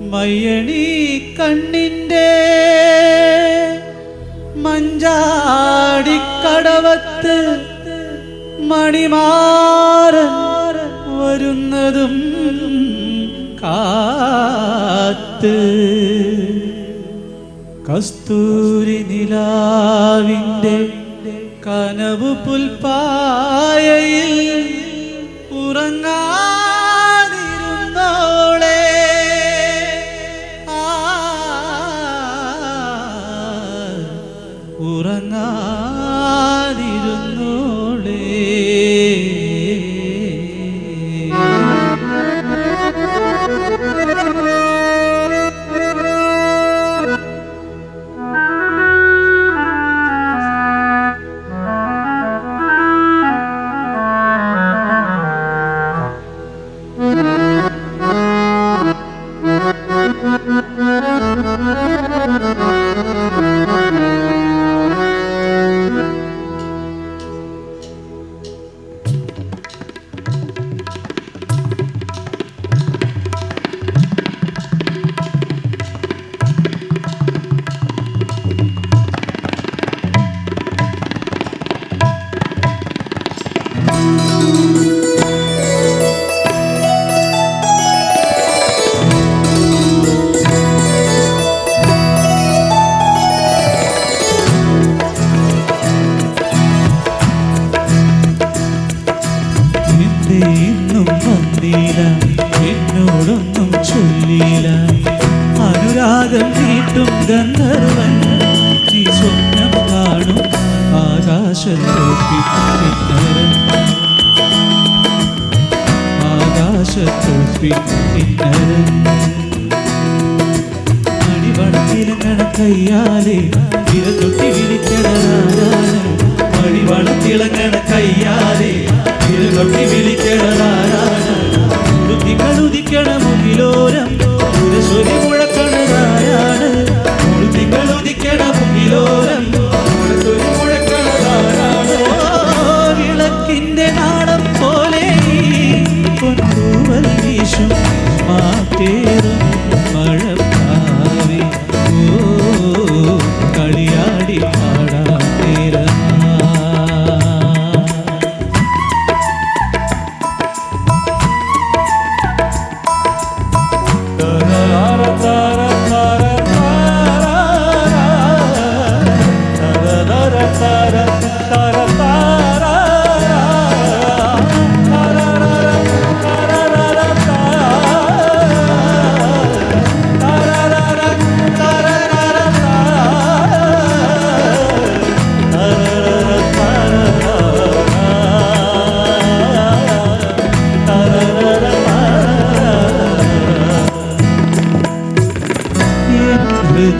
മയ്യണി കണ്ണിന്റെ മഞ്ചാടിക്കടവത്ത് മണിമാരൻ വരുന്നതും കാത്ത്. കസ്തൂരി നിലാവിന്റെ കനവ് പുൽപ്പായയിൽ ഉറങ്ങാതിരുന്നോളെ ചൊല്ലില്ല അനുരാഗം നീട്ടും ഗന്ധർവൻ. നീ സ്വപ്നം കാണും ആകാശത്തോപ്പി കിന്നരൻ. ആകാശത്തോപ്പി കിന്നരൻ. മണിവളത്തിലങ്ങണ കയ്യാലെ വിരതൊട്ടി വിളിക്കണതാണ് മണിവളത്തിളങ്ങണ കയ്യാലെ വിരതൊട്ടി വിളിക്കണതാണ്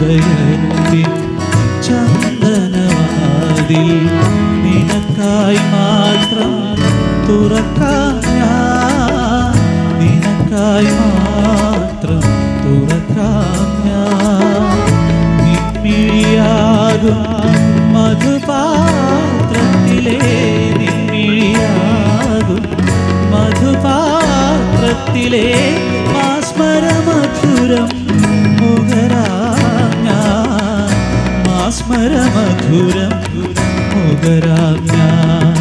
ഹൃദയത്തിൻ ചന്ദനവാതിൽ നിനക്കായി മാത്രം തുറക്കാം ഞാൻ. നിനക്കായി മാത്രം തുറക്കാം ഞാൻ. നിൻമിഴിയാകും മധുപാത്രത്തിലെ നിൻമിഴിയാകും മധുപാത്രത്തിലെ മാസ്മരമധുരം മുഖരാം ഞാൻ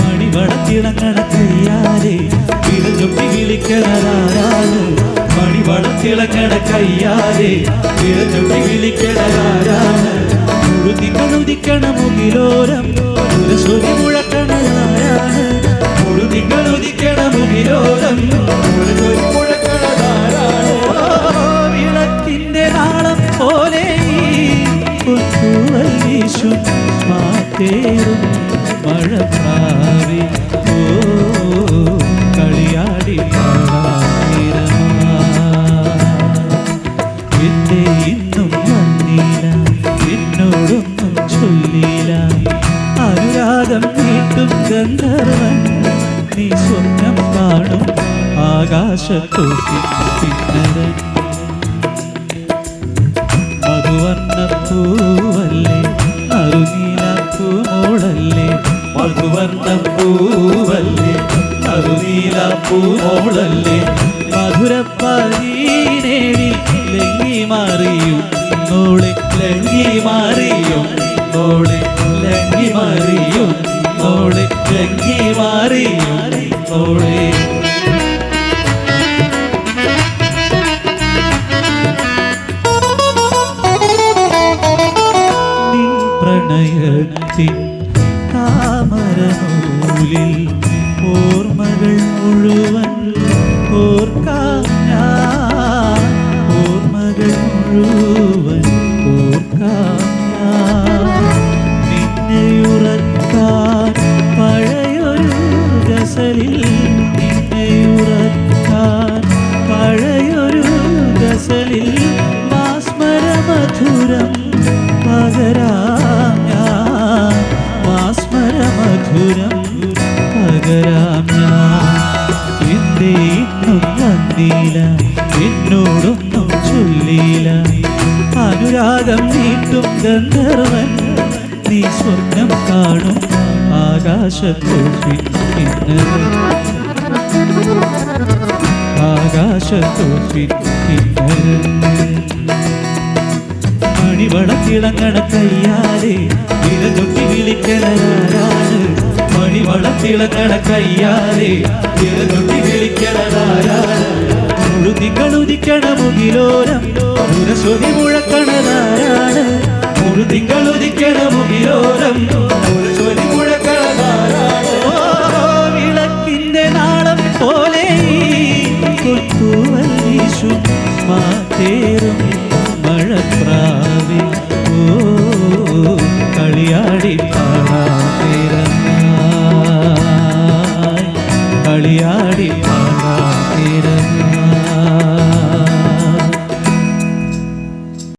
മണിവളത്തിളങ്ങണ കയ്യാലെ വിരചൊപ്പി വിളിക്കണതാരാണ്. മണിവളത്തിളങ്ങണ കയ്യാലെ വിരചൊപ്പി വിളിക്കണതാരാണ്. മുഴുതികളുദിക്കണ മുകിലോരം സുരസ്വതി മുഴക്കണതാരാണ് മഴപ്പാവി ഓ കളിയാടി എന്റെ ഇന്നും വന്നില്ല എന്നോടൊന്നും ചൊല്ലില്ല അനുരാഗം നീട്ടും ഗന്ധർവൻ നീ സ്വപ്നം കാണും ആകാശത്തോട്ടി പിന്നരൻ മധുവർണ പൂവല്ലേ അരുനീല പൂമോളല്ലേ മധുവർണ പൂവല്ലേ? അരുനീല പൂവോളല്ലേ മധുരപ്പരീനേഴി ലങ്ങി മാറിയും. നോളെ ലങ്ങി മാറിയും. നോളെ ലങ്ങി മാറിയും. നോളെ ലങ്ങി മാറിയും. നോളെ നിൻ ഗസലിൽ മാസ്മരമധുരം പകരാം ഞാൻ. മാസ്മരമധുരം പകരാം ഞാൻ. എന്തേ ഇന്നും എന്നോടൊന്നും ചൊല്ലില്ല അനുരാഗം നീട്ടും ഗന്ധർവൻ നീ സ്വർഗം കാണും ആകാശത്തു മണിവളത്തിളങ്ങണ കയ്യാലെ വിരതൊട്ടി വിളിക്കണതാരാണ് മണിവളത്തിളങ്ങണ കയ്യാലെ വിരതൊട്ടി വിളിക്കണതാരാണ് മുഴുതിങ്കളുദിക്കണ മുകിലോരം പുരസ്വതി മുഴക്കണതാരാണ്? മുഴുതിങ്കളുദിക്കണ മുകിലോരം